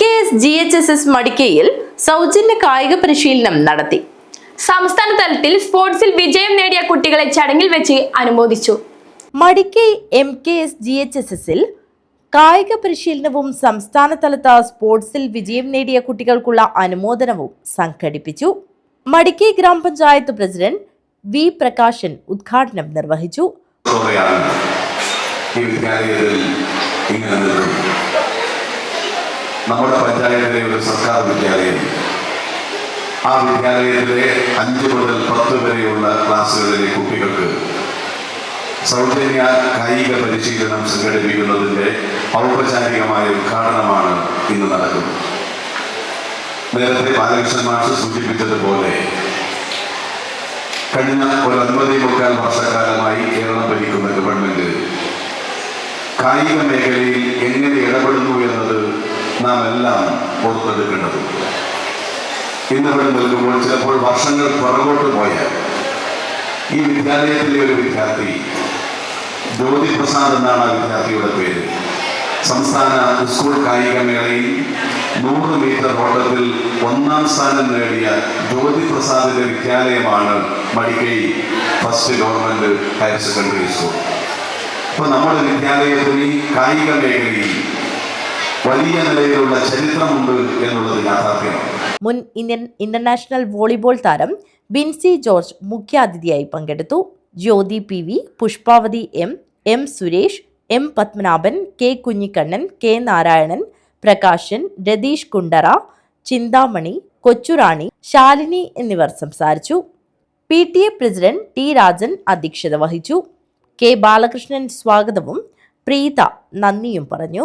K S G H S S മടിക്കയിൽ സൗജന്യ കായിക പരിശീലനം നടത്തി. സംസ്ഥാന തലത്തിൽ സ്പോർട്സിൽ വിജയം നേടിയ കുട്ടികളെ ചടങ്ങിൽ വെച്ച് അനുമോദിച്ചു. Madikai M K S G H S എസിൽ കായിക പരിശീലനവും സംസ്ഥാന തലത്ത് സ്പോർട്സിൽ വിജയം നേടിയ കുട്ടികൾക്കുള്ള അനുമോദനവും സംഘടിപ്പിച്ചു. മടിക്കൈ ഗ്രാമപഞ്ചായത്ത് പ്രസിഡന്റ് വി പ്രകാശൻ ഉദ്ഘാടനം നിർവഹിച്ചു ോടെയാണ് ഈ വിദ്യാലയത്തിൽ ഇങ്ങനെ നിൽക്കുന്നത് നമ്മുടെ പഞ്ചായത്തിലെ ഒരു സർക്കാർ വിദ്യാലയം. ആ വിദ്യാലയത്തിലെ അഞ്ച് മുതൽ പത്ത് വരെയുള്ള ക്ലാസ്സുകളിലെ കുട്ടികൾക്ക് സൗജന്യ കായിക പരിശീലനം സംഘടിപ്പിക്കുന്നതിന്റെ ഔപചാരികമായ ഉദ്ഘാടനമാണ് ഇന്ന് നടക്കുന്നത്. നേരത്തെ ബാലകൃഷ്ണൻ മാഷ് സൂചിപ്പിച്ചതുപോലെ കഴിഞ്ഞ ഒരു അൻപതി മുക്കാൽ വർഷക്കാലമായി കേരളം ഭരിക്കുന്ന ഗവൺമെന്റ് കായിക മേഖലയിൽ എങ്ങനെ ഇടപെടുന്നു എന്നത് നാം എല്ലാം പുറത്തെടുക്കേണ്ടത് ഇന്നിവിടെ നിൽക്കുമ്പോൾ ചിലപ്പോൾ വർഷങ്ങൾ പുറകോട്ട് പോയാൽ ഈ വിദ്യാലയത്തിലെ ഒരു വിദ്യാർത്ഥി ജ്യോതി പ്രസാദ് എന്നാണ് ആ വിദ്യാർത്ഥിയുടെ പേര്. സംസ്ഥാന സ്കൂൾ കായികമേളയിൽ നൂറ് മീറ്റർ ഓട്ടത്തിൽ ഒന്നാം സ്ഥാനം നേടിയ ജ്യോതി പ്രസാദിന്റെ വിദ്യാലയമാണ് Madikai first government higher secondary school. ഇപ്പൊ നമ്മുടെ വിദ്യാലയത്തിൽ കായിക മേഖലയിൽ വലിയ നിലയിലുള്ള ചരിത്രമുണ്ട് എന്നുള്ളത് യാഥാർത്ഥ്യമാണ്. മുൻ ഇന്ത്യൻ ഇന്റർനാഷണൽ വോളിബോൾ താരം ബിൻസി ജോർജ് മുഖ്യാതിഥിയായി പങ്കെടുത്തു. Jyothi P V Pushpavathi M M Suresh M Padmanabhan K Kunhikannan K Narayanan Prakashan Ratheesh Kundara Chinthamani Kochurani Shalini എന്നിവർ സംസാരിച്ചു. P T A president T Rajan അധ്യക്ഷത വഹിച്ചു. കെ ബാലകൃഷ്ണൻ സ്വാഗതവും പ്രീത നന്ദിയും പറഞ്ഞു.